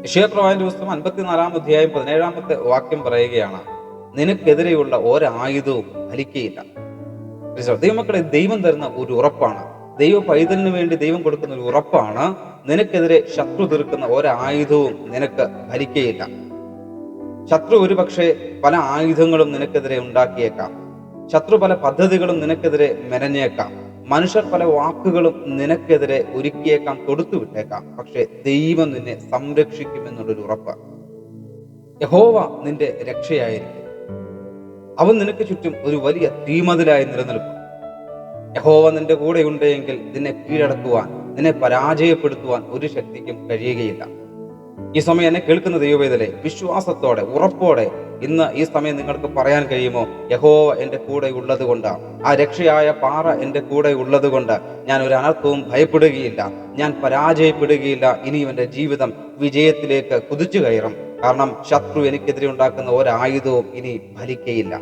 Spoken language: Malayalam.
യക്ഷയപ്രവാചന്റെ പുസ്തകം അൻപത്തിനാലാം അധ്യായം പതിനേഴാമത്തെ വാക്യം പറയുകയാണ് നിനക്കെതിരെയുള്ള ഒരായുധവും ഫലിക്കയില്ല. ദൈവമക്കളെ ദൈവം തരുന്ന ഒരു ഉറപ്പാണ്. ദൈവ പൈതലിന് വേണ്ടി ദൈവം കൊടുക്കുന്ന ഒരു ഉറപ്പാണ് നിനക്കെതിരെ ശത്രു തീർക്കുന്ന ഒരായുധവും നിനക്ക് ഫലിക്കയില്ല. ശത്രു ഒരു പക്ഷേ പല ആയുധങ്ങളും നിനക്കെതിരെ ഉണ്ടാക്കിയേക്കാം. ശത്രു പല പദ്ധതികളും നിനക്കെതിരെ മെനഞ്ഞേക്കാം. മനുഷ്യർ പല വാക്കുകളും നിനക്കെതിരെ ഒരുക്കിയേക്കാം തൊടുത്തു വിട്ടേക്കാം പക്ഷെ ദൈവം നിന്നെ സംരക്ഷിക്കുമെന്നുള്ളൊരു ഉറപ്പ്. യഹോവ നിന്റെ രക്ഷയായിരിക്കും. അവൻ നിനക്ക് ചുറ്റും ഒരു വലിയ തീമതിലായി നിലനിൽക്കും. യഹോവ നിന്റെ കൂടെ ഉണ്ടെങ്കിൽ നിന്നെ കീഴടക്കുവാൻ നിന്നെ പരാജയപ്പെടുത്തുവാൻ ഒരു ശക്തിക്കും കഴിയുകയില്ല. ഈ സമയം എന്നെ കേൾക്കുന്ന ദൈവവേദലെ വിശ്വാസത്തോടെ ഉറപ്പോടെ ഇന്ന് ഈ സമയം നിങ്ങൾക്ക് പറയാൻ കഴിയുമോ? യഹോവ എന്റെ കൂടെ ഉള്ളത് കൊണ്ടാണ് ആ രക്ഷയായ പാറ എന്റെ കൂടെ ഉള്ളത് കൊണ്ട് ഞാൻ ഒരു അനർത്ഥവും ഭയപ്പെടുകയില്ല. ഞാൻ പരാജയപ്പെടുകയില്ല. ഇനിയും എന്റെ ജീവിതം വിജയത്തിലേക്ക് കുതിച്ചു കയറും. കാരണം ശത്രു എനിക്കെതിരെ ഉണ്ടാക്കുന്ന ഒരായുധവും ഇനി ഫലിക്കയില്ല.